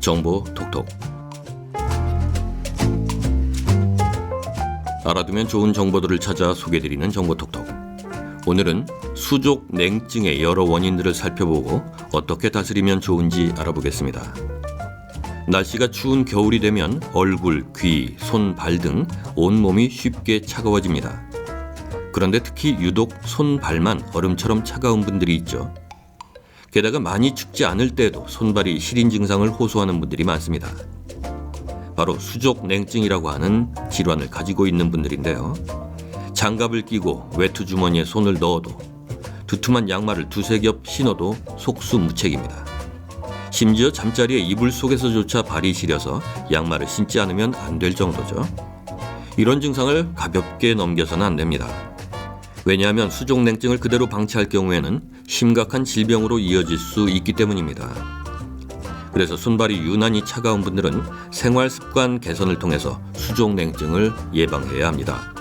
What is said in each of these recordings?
정보 톡톡 알아두면 좋은 정보들을 찾아 소개드리는 정보 톡톡 오늘은 수족 냉증의 여러 원인들을 살펴보고 어떻게 다스리면 좋은지 알아보겠습니다. 날씨가 추운 겨울이 되면 얼굴, 귀, 손, 발 등 온몸이 쉽게 차가워집니다. 그런데 특히 유독 손, 발만 얼음처럼 차가운 분들이 있죠. 게다가 많이 춥지 않을 때에도 손발이 시린 증상을 호소하는 분들이 많습니다. 바로 수족 냉증이라고 하는 질환을 가지고 있는 분들인데요. 장갑을 끼고 외투 주머니에 손을 넣어도 두툼한 양말을 두세 겹 신어도 속수무책입니다. 심지어 잠자리에 이불 속에서조차 발이 시려서 양말을 신지 않으면 안 될 정도죠. 이런 증상을 가볍게 넘겨서는 안 됩니다. 왜냐하면 수족냉증을 그대로 방치할 경우에는 심각한 질병으로 이어질 수 있기 때문입니다. 그래서 손발이 유난히 차가운 분들은 생활 습관 개선을 통해서 수족냉증을 예방해야 합니다.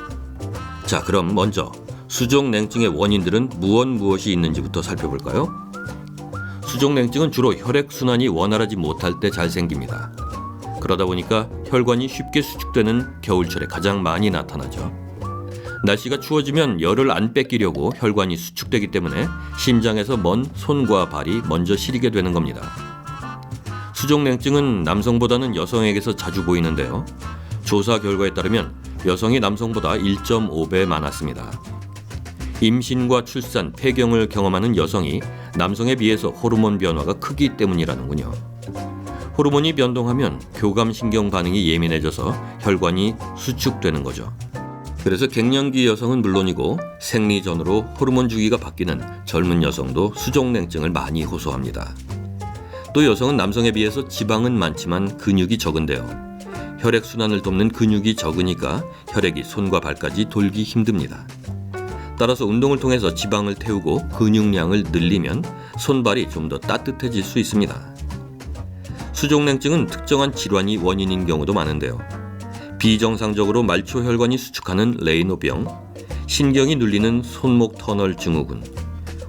자, 그럼 먼저 수족냉증의 원인들은 무엇 무엇이 있는지부터 살펴볼까요? 수족냉증은 주로 혈액순환이 원활하지 못할 때 잘 생깁니다. 그러다 보니까 혈관이 쉽게 수축되는 겨울철에 가장 많이 나타나죠. 날씨가 추워지면 열을 안 뺏기려고 혈관이 수축되기 때문에 심장에서 먼 손과 발이 먼저 시리게 되는 겁니다. 수족냉증은 남성보다는 여성에게서 자주 보이는데요. 조사 결과에 따르면 여성이 남성보다 1.5배 많았습니다. 임신과 출산, 폐경을 경험하는 여성이 남성에 비해서 호르몬 변화가 크기 때문이라는군요. 호르몬이 변동하면 교감신경 반응이 예민해져서 혈관이 수축되는 거죠. 그래서 갱년기 여성은 물론이고 생리 전으로 호르몬 주기가 바뀌는 젊은 여성도 수족냉증을 많이 호소합니다. 또 여성은 남성에 비해서 지방은 많지만 근육이 적은데요. 혈액 순환을 돕는 근육이 적으니까 혈액이 손과 발까지 돌기 힘듭니다. 따라서 운동을 통해서 지방을 태우고 근육량을 늘리면 손발이 좀 더 따뜻해질 수 있습니다. 수족냉증은 특정한 질환이 원인인 경우도 많은데요. 비정상적으로 말초 혈관이 수축하는 레이노병, 신경이 눌리는 손목 터널 증후군,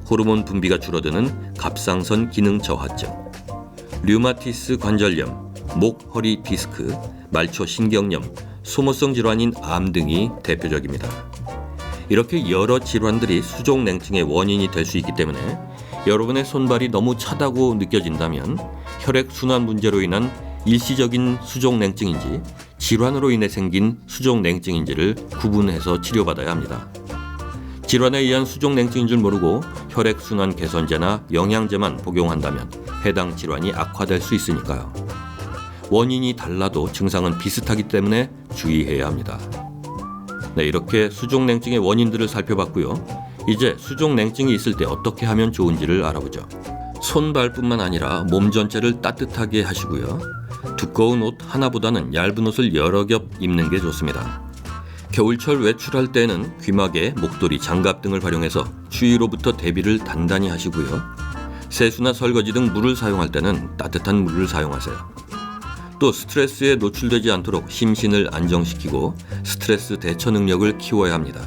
호르몬 분비가 줄어드는 갑상선 기능 저하증, 류마티스 관절염, 목, 허리 디스크, 말초 신경염, 소모성 질환인 암 등이 대표적입니다. 이렇게 여러 질환들이 수족 냉증의 원인이 될 수 있기 때문에 여러분의 손발이 너무 차다고 느껴진다면 혈액 순환 문제로 인한 일시적인 수족 냉증인지 질환으로 인해 생긴 수족 냉증인지를 구분해서 치료받아야 합니다. 질환에 의한 수족 냉증인 줄 모르고 혈액 순환 개선제나 영양제만 복용한다면 해당 질환이 악화될 수 있으니까요. 원인이 달라도 증상은 비슷하기 때문에 주의해야 합니다. 네, 이렇게 수족냉증의 원인들을 살펴봤고요. 이제 수족냉증이 있을 때 어떻게 하면 좋은지를 알아보죠. 손발뿐만 아니라 몸 전체를 따뜻하게 하시고요. 두꺼운 옷 하나보다는 얇은 옷을 여러 겹 입는 게 좋습니다. 겨울철 외출할 때는 귀마개, 목도리, 장갑 등을 활용해서 추위로부터 대비를 단단히 하시고요. 세수나 설거지 등 물을 사용할 때는 따뜻한 물을 사용하세요. 또 스트레스에 노출되지 않도록 심신을 안정시키고 스트레스 대처 능력을 키워야 합니다.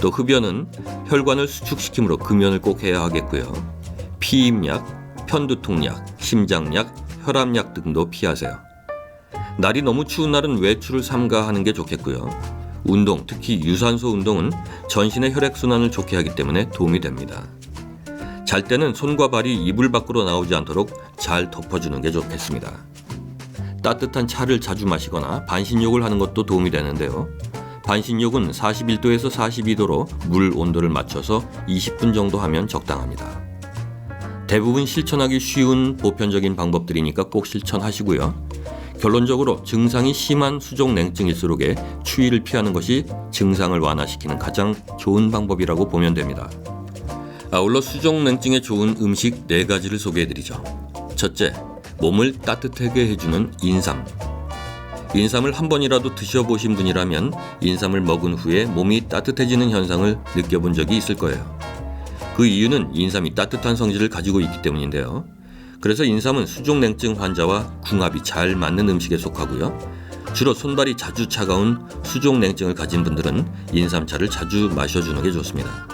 또 흡연은 혈관을 수축시키므로 금연을 꼭 해야 하겠고요. 피임약, 편두통약, 심장약, 혈압약 등도 피하세요. 날이 너무 추운 날은 외출을 삼가하는 게 좋겠고요. 운동, 특히 유산소 운동은 전신의 혈액순환을 좋게 하기 때문에 도움이 됩니다. 잘 때는 손과 발이 이불 밖으로 나오지 않도록 잘 덮어주는 게 좋겠습니다. 따뜻한 차를 자주 마시거나 반신욕을 하는 것도 도움이 되는데요. 반신욕은 41도에서 42도로 물 온도를 맞춰서 20분 정도 하면 적당합니다. 대부분 실천하기 쉬운 보편적인 방법들이니까 꼭 실천하시고요. 결론적으로 증상이 심한 수족 냉증일수록에 추위를 피하는 것이 증상을 완화시키는 가장 좋은 방법이라고 보면 됩니다. 아울러 수족 냉증에 좋은 음식 네 가지를 소개해드리죠. 첫째, 몸을 따뜻하게 해주는 인삼. 인삼을 한 번이라도 드셔보신 분이라면 인삼을 먹은 후에 몸이 따뜻해지는 현상을 느껴본 적이 있을 거예요. 그 이유는 인삼이 따뜻한 성질을 가지고 있기 때문인데요. 그래서 인삼은 수족냉증 환자와 궁합이 잘 맞는 음식에 속하고요. 주로 손발이 자주 차가운 수족냉증을 가진 분들은 인삼차를 자주 마셔주는 게 좋습니다.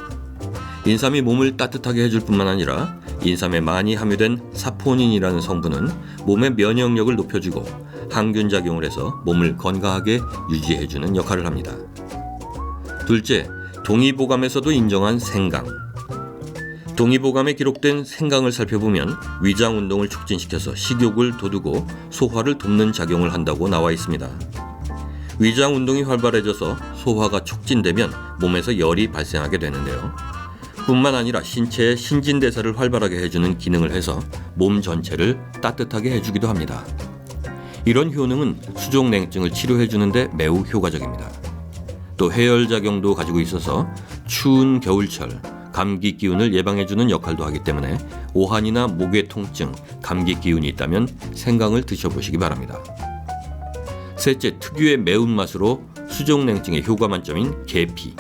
인삼이 몸을 따뜻하게 해줄 뿐만 아니라 인삼에 많이 함유된 사포닌이라는 성분은 몸의 면역력을 높여주고 항균 작용을 해서 몸을 건강하게 유지해주는 역할을 합니다. 둘째, 동의보감에서도 인정한 생강. 동의보감에 기록된 생강을 살펴보면 위장 운동을 촉진시켜서 식욕을 돋우고 소화를 돕는 작용을 한다고 나와 있습니다. 위장 운동이 활발해져서 소화가 촉진되면 몸에서 열이 발생하게 되는데요. 뿐만 아니라 신체의 신진대사를 활발하게 해주는 기능을 해서 몸 전체를 따뜻하게 해주기도 합니다. 이런 효능은 수족냉증을 치료해주는데 매우 효과적입니다. 또 해열 작용도 가지고 있어서 추운 겨울철 감기 기운을 예방해주는 역할도 하기 때문에 오한이나 목의 통증, 감기 기운이 있다면 생강을 드셔보시기 바랍니다. 셋째, 특유의 매운맛으로 수족냉증에 효과 만점인 계피.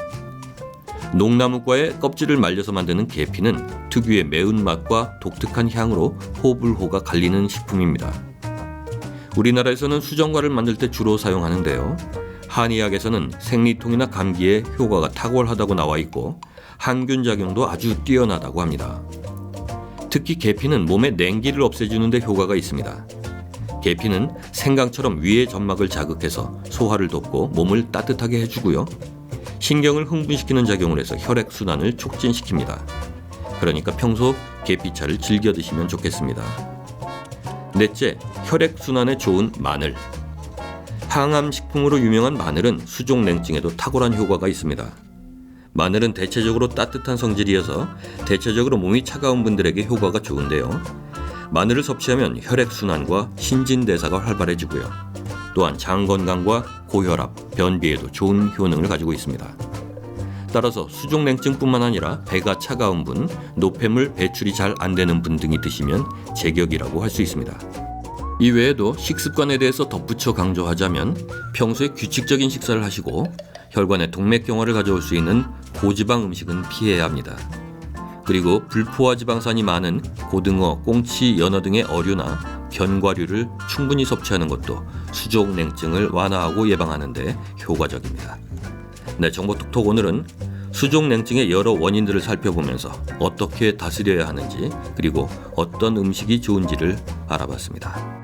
농나무과의 껍질을 말려서 만드는 계피는 특유의 매운맛과 독특한 향으로 호불호가 갈리는 식품입니다. 우리나라에서는 수정과를 만들 때 주로 사용하는데요. 한의학에서는 생리통이나 감기에 효과가 탁월하다고 나와 있고 항균 작용도 아주 뛰어나다고 합니다. 특히 계피는 몸의 냉기를 없애주는 데 효과가 있습니다. 계피는 생강처럼 위의 점막을 자극해서 소화를 돕고 몸을 따뜻하게 해주고요. 신경을 흥분시키는 작용을 해서 혈액 순환을 촉진시킵니다. 그러니까 평소 계피차를 즐겨 드시면 좋겠습니다. 넷째, 혈액 순환에 좋은 마늘. 항암 식품으로 유명한 마늘은 수족 냉증에도 탁월한 효과가 있습니다. 마늘은 대체적으로 따뜻한 성질이어서 대체적으로 몸이 차가운 분들에게 효과가 좋은데요. 마늘을 섭취하면 혈액 순환과 신진대사가 활발해지고요. 또한 장 건강과 고혈압, 변비에도 좋은 효능을 가지고 있습니다. 따라서 수족냉증뿐만 아니라 배가 차가운 분, 노폐물 배출이 잘 안 되는 분 등이 드시면 제격이라고 할 수 있습니다. 이 외에도 식습관에 대해서 덧붙여 강조하자면 평소에 규칙적인 식사를 하시고 혈관에 동맥경화를 가져올 수 있는 고지방 음식은 피해야 합니다. 그리고 불포화 지방산이 많은 고등어, 꽁치, 연어 등의 어류나 견과류를 충분히 섭취하는 것도 수족 냉증을 완화하고 예방하는 데 효과적입니다. 네, 정보 톡톡 오늘은 수족 냉증의 여러 원인들을 살펴보면서 어떻게 다스려야 하는지 그리고 어떤 음식이 좋은지를 알아봤습니다.